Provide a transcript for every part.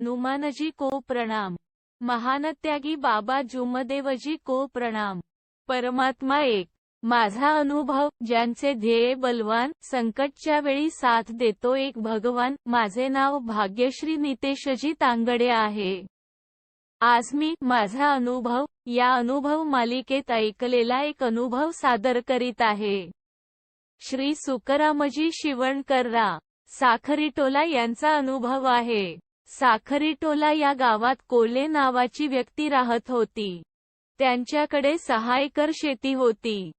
नुमानजी को प्रणाम. महानत्यागी बाबा जुमदेवजी को प्रणाम. परमात्मा एक. माझा अनुभव ज्यांचे ध्येय बलवान संकटच्या वेळी साथ देतो एक भगवान माझे नाव भाग्यश्री नितेशजी तांगडे आहे. आज मी माझा अनुभव या अनुभव मालिकेत ऐकलेला एक अनुभव सादर करीत आहे. श्री सुकरामजी शिवणकर्रा साखरीटोला यांचा अनुभव आहे. साखरीटोला या गावात कोले नावाची व्यक्ती राहत होती. त्यांच्याकडे सहा एकर शेती होती.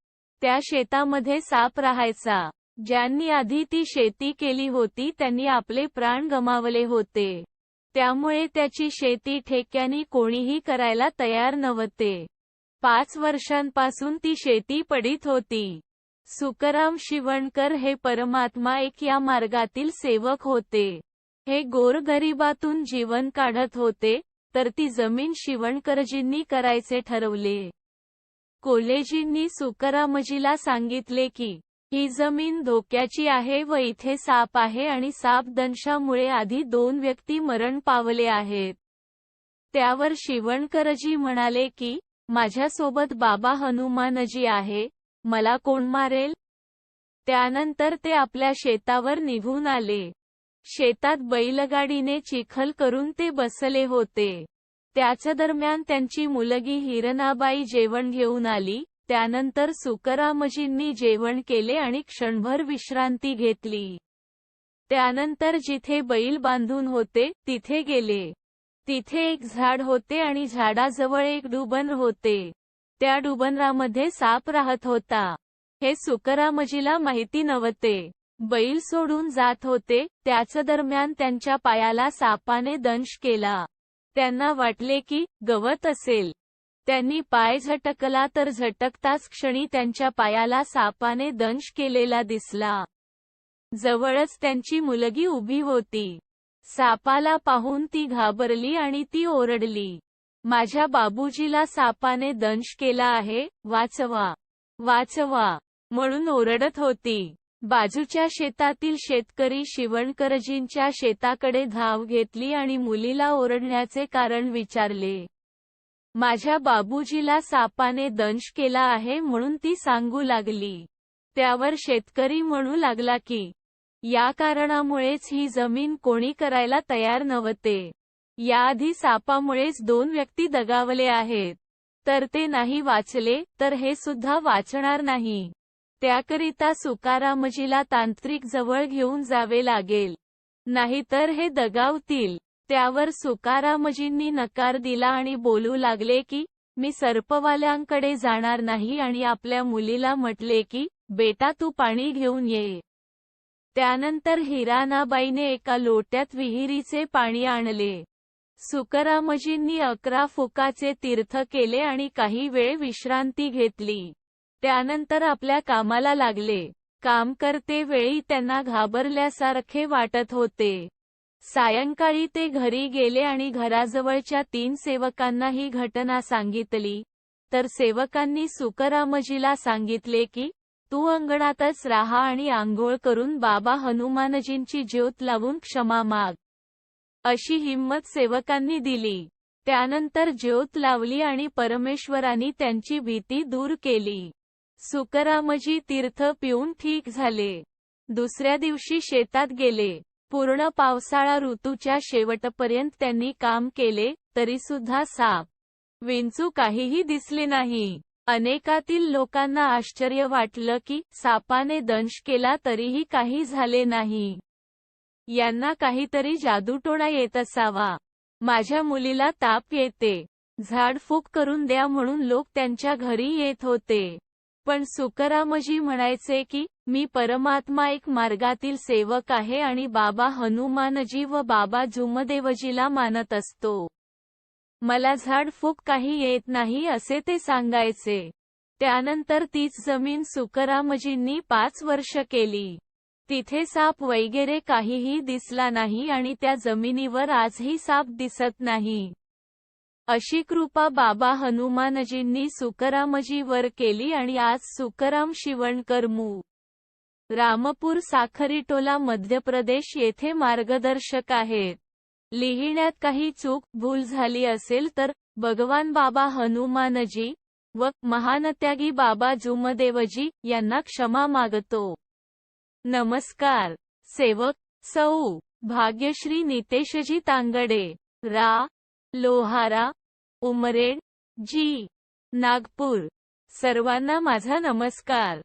त्या शेतामध्ये साप राहायचा. ज्यांनी आधी ती शेती केली होती त्यांनी आपले प्राण गमावले होते. त्यामुळे त्याची शेती ठेक्यानी कोणीही करायला तयार नव्हते. पाच वर्षांपासून ती शेती पडीत होती. सुकराम शिवणकर हे परमात्मा एक या मार्गातील सेवक होते. हे गोरगरिबातून जीवन काढत होते तर ती जमीन शिवणकरजींनी करायचे ठरवले. कोलेजींनी सुकरामजीला सांगितले की ही जमीन धोक्याची आहे व इथे साप आहे आणि साप दंशामुळे आधी दोन व्यक्ती मरण पावले आहेत. त्यावर शिवणकरजी म्हणाले की माझ्यासोबत बाबा हनुमानजी आहे मला कोण मारेल? त्यानंतर ते आपल्या शेतावर निघून आले. शेतात बैलगाडीने चिखल करून ते बसले होते. त्याच्या दरम्यान त्यांची मुलगी हिरनाबाई जेवण घेऊन आली त्यानंतर सुकरामजींनी जेवण केले आणि क्षणभर विश्रांती घेतली. त्यानंतर जिथे बैल बांधून होते तिथे गेले. तिथे एक झाड होते आणि झाडाजवळ एक डुबन होते. त्या डुबनरामध्ये साप राहत होता. हे सुकरामजीला माहिती नव्हते. बैल सोडून जात होते त्याच दरम्यान त्यांच्या पायाला सापाने दंश केला. त्यांना वाटले की गवत असेल. त्यांनी पाय झटकला तर झटकताच क्षणी त्यांच्या पायाला सापाने दंश केलेला दिसला. जवळच त्यांची मुलगी उभी होती. सापाला पाहून ती घाबरली आणि ती ओरडली. माझ्या बाबूजीला सापाने दंश केला आहे वाचवा वाचवा म्हणून ओरडत होती. बाजूच्या शेतातील शेतकरी शिवणकरजींच्या शेताकडे धाव घेतली आणि मुलीला ओरडण्याचे कारण विचारले. माझ्या बाबूजीला सापाने दंश केला आहे म्हणून ती सांगू लागली. त्यावर शेतकरी म्हणू लागला की या कारणामुळेच ही जमीन कोणी करायला तयार नव्हते. याआधी सापामुळेच दोन व्यक्ती दगावले आहेत. तर ते नाही वाचले तर हे सुद्धा वाचणार नाही. त्याकरिता सुकारामजीला तांत्रिक जवळ घेऊन जावे लागेल. नाहीतर हे दगावतील. त्यावर सुकारामजींनी नकार दिला आणि बोलू लागले की मी सर्पवाल्यांकडे जाणार नाही आणि आपल्या मुलीला म्हटले की बेटा तू पाणी घेऊन ये. त्यानंतर हिरानाबाईने एका लोट्यात विहिरीचे पाणी आणले. सुकरामजींनी अकरा फुकाचे तीर्थ केले आणि काही वेळ विश्रांती घेतली. त्यानंतर आपल्या कामाला लागले. काम करते वेळी त्यांना घाबरल्यासारखे वाटत होते. सायंकाळी ते घरी गेले आणि घराजवळच्या तीन सेवकांना ही घटना सांगितली. तर सेवकांनी सुकरामजीला सांगितले की तू अंगणातच राहा आणि आंघोळ करून बाबा हनुमानजींची ज्योत लावून क्षमा माग. अशी हिंमत सेवकांनी दिली. त्यानंतर ज्योत लावली आणि परमेश्वरांनी त्यांची भीती दूर केली. सुकरामजी तीर्थ पिऊन ठीक झाले. दुसऱ्या दिवशी शेतात गेले. पूर्ण पावसाळा ऋतूच्या शेवटपर्यंत त्यांनी काम केले तरी सुद्धा साप. विंचू काहीही दिसले नाही. अनेकातील लोकांना आश्चर्य वाटलं की सापाने दंश केला तरीही काही झाले नाही. यांना काहीतरी जादूटोणा येत असावा. माझ्या मुलीला ताप येते. झाडफूक करून द्या म्हणून लोक त्यांच्या घरी येत होते. पण सुकरामजी म्हणायचे की मी परमात्मा एक मार्गातील सेवक आहे आणि बाबा हनुमानजी व बाबा जुमदेवजीला मानत असतो. मला झाडफूक काही येत नाही असे ते सांगायचे. त्यानंतर तीच जमीन सुकरामजींनी पाच वर्ष केली. तिथे साप वगैरे काहीही दिसला नाही आणि त्या जमिनीवर आजही साप दिसत नाही. अशी कृपा बाबा हनुमानजींनी सुकरामजीवर केली आणि आज सुकराम शिवणकर मू. रामपूर साखरीटोला मध्य प्रदेश येथे मार्गदर्शक आहेत लिहिण्यात काही चूक भूल झाली असेल तर भगवान बाबा हनुमानजी व महानत्यागी बाबा जुमदेवजी यांना क्षमा मागतो. नमस्कार. सेवक सौ. भाग्यश्री नितेशजी तांगडे. रा. लोहारा. उमरेड जी नागपूर. सर्वांना माझा नमस्कार.